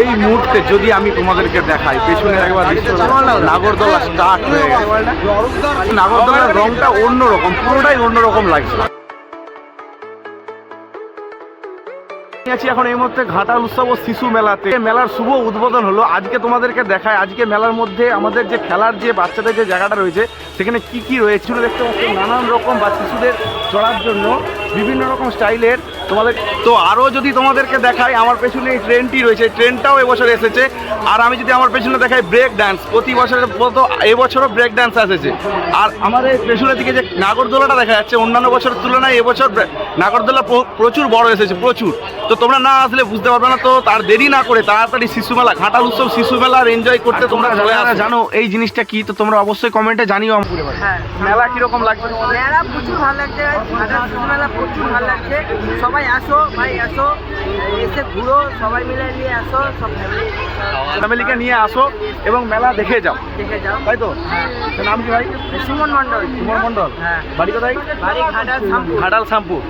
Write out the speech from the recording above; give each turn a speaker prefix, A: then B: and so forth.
A: এই মুহূর্তে যদি আমি তোমাদেরকে দেখাই পেছনে একবার নাগরদোলা স্টার্ট হয়ে গেছে। নাগরদোলার রংটা অন্যরকম, পুরোটাই অন্যরকম লাগছে। আছি এখন এই মুহূর্তে ঘাটাল উৎসব ও শিশু মেলাতে। মেলার শুভ উদ্বোধন হলো, আজকে তোমাদেরকে দেখায়। আজকে মেলার মধ্যে আমাদের যে খেলার যে বাচ্চাদের যে জায়গাটা রয়েছে, সেখানে কি কি রয়েছে দেখতে পাচ্ছ। নানান রকম বা শিশুদের চড়ার জন্য বিভিন্ন রকম স্টাইলের তোমাদের তো আরও যদি তোমাদেরকে দেখাই আমার পেছনে এই ট্রেনটি রয়েছে। ট্রেনটাও এবছর এসেছে। আর আমি যদি আমার পেছনে দেখাই ব্রেক ডান্স প্রতি বছরের মতো এবছরও ব্রেক ডান্স এসেছে। আর আমাদের পেছনের দিকে যে নাগরদোলাটা দেখা যাচ্ছে অন্যান্য বছরের তুলনায় এবছর নাগরদোলা প্রচুর বড় এসেছে প্রচুর। তো তোমরা না আসলে বুঝতে পারবে না তো তার দেরি না করে তাড়াতাড়ি শিশু মেলা ঘাটাল উৎসব শিশু মেলা এনজয় করতে তোমরা চলে আসো। জানো এই জিনিসটা কি তো তোমরা অবশ্যই কমেন্টে জানিও
B: হ্যাঁ।
A: মেলা কীরকম লাগবে
B: মেলা প্রচুর ভালো লাগছে মেলা প্রচুর ভালো লাগছে। সবাই আসো ভাই আসো। এসে ঘুরো সবাই মিলে নিয়ে আসো সব ফ্যামিলি
A: ফ্যামিলিকে নিয়ে আসো এবং মেলা দেখে যাও।
B: দেখে যাও।
A: তাই তো? তোর নাম কি ভাই?
B: সুমন মন্ডল
A: সুমন মন্ডল
B: হ্যাঁ।
A: বাড়ি কোথায়?
B: বাড়ি ঘাটাল শামপুর
A: ঘাটাল শ্যামপুর।